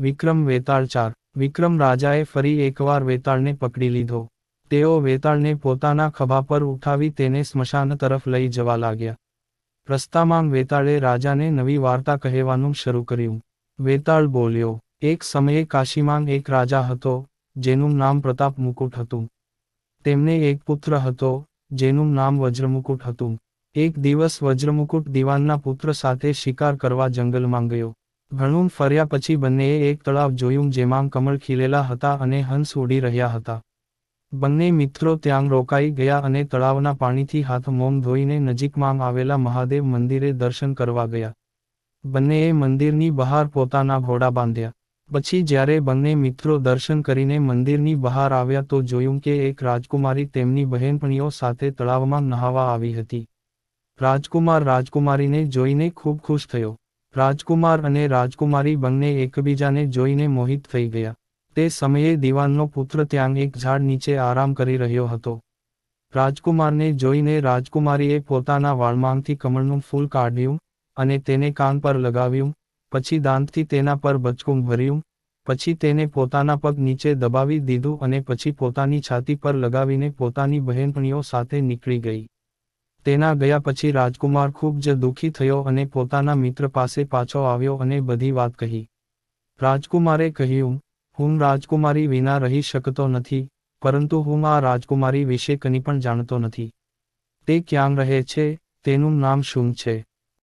વિક્રમ વેતાળ ચાર. વિક્રમ રાજાએ ફરી એકવાર વેતાળને પકડી લીધો. તેઓ વેતાળને પોતાના ખભા પર ઉઠાવી તેને સ્મશાન તરફ લઈ જવા લાગ્યા. રસ્તામાં વેતાળે રાજાને નવી વાર્તા કહેવાનું શરૂ કર્યું. વેતાળ બોલ્યો, એક સમયે કાશીમાં એક રાજા હતો, જેનું નામ પ્રતાપ મુકુટ હતું. તેમને એક પુત્ર હતો, જેનું નામ વજ્રમુકુટ હતું. એક દિવસ વજ્રમુકુટ દિવાનના પુત્ર સાથે શિકાર કરવા જંગલમાં ગયો. ઘણું ફર્યા પછી બંનેએ એક તળાવ જોયું જેમાં કમળ ખીલેલા હતા અને હંસ ઉડી રહ્યા હતા. બંને મિત્રો ત્યાં રોકાઈ ગયા અને તળાવના પાણીથી હાથ મોમ ધોઈને નજીકમાં આવેલા મહાદેવ મંદિરે દર્શન કરવા ગયા. બંનેએ મંદિરની બહાર પોતાના ઘોડા બાંધ્યા. પછી જ્યારે બંને મિત્રો દર્શન કરીને મંદિરની બહાર આવ્યા તો જોયું કે એક રાજકુમારી તેમની બહેનપણીઓ સાથે તળાવમાં નહાવા આવી હતી. રાજકુમાર રાજકુમારીને જોઈને ખૂબ ખુશ થયો. રાજકુમાર અને રાજકુમારી બંને એકબીજાને જોઈને મોહિત થઈ ગયા. તે સમયે દિવાનનો પુત્ર ત્યાં એક ઝાડ નીચે આરામ કરી રહ્યો હતો. રાજકુમારને જોઈને રાજકુમારીએ પોતાના વાળમાંથી કમળનું ફૂલ કાઢ્યું અને તેને કાન પર લગાવ્યું, પછી દાંતથી તેના પર બચકું ભર્યું, પછી તેને પોતાના પગ નીચે દબાવી દીધું અને પછી પોતાની છાતી પર લગાવીને પોતાની બહેનપણીઓ સાથે નીકળી ગઈ. તેના ગયા પછી રાજકુમાર ખૂબ જ દુઃખી થયો અને પોતાના મિત્ર પાસે પાછો આવ્યો અને બધી વાત કહી. રાજકુમારે કહ્યું, હું રાજકુમારી વિના રહી શકતો નથી, પરંતુ હું આ રાજકુમારી વિશે કંઈ પણ જાણતો નથી. તે ક્યાં રહે છે, તેનું નામ શું છે?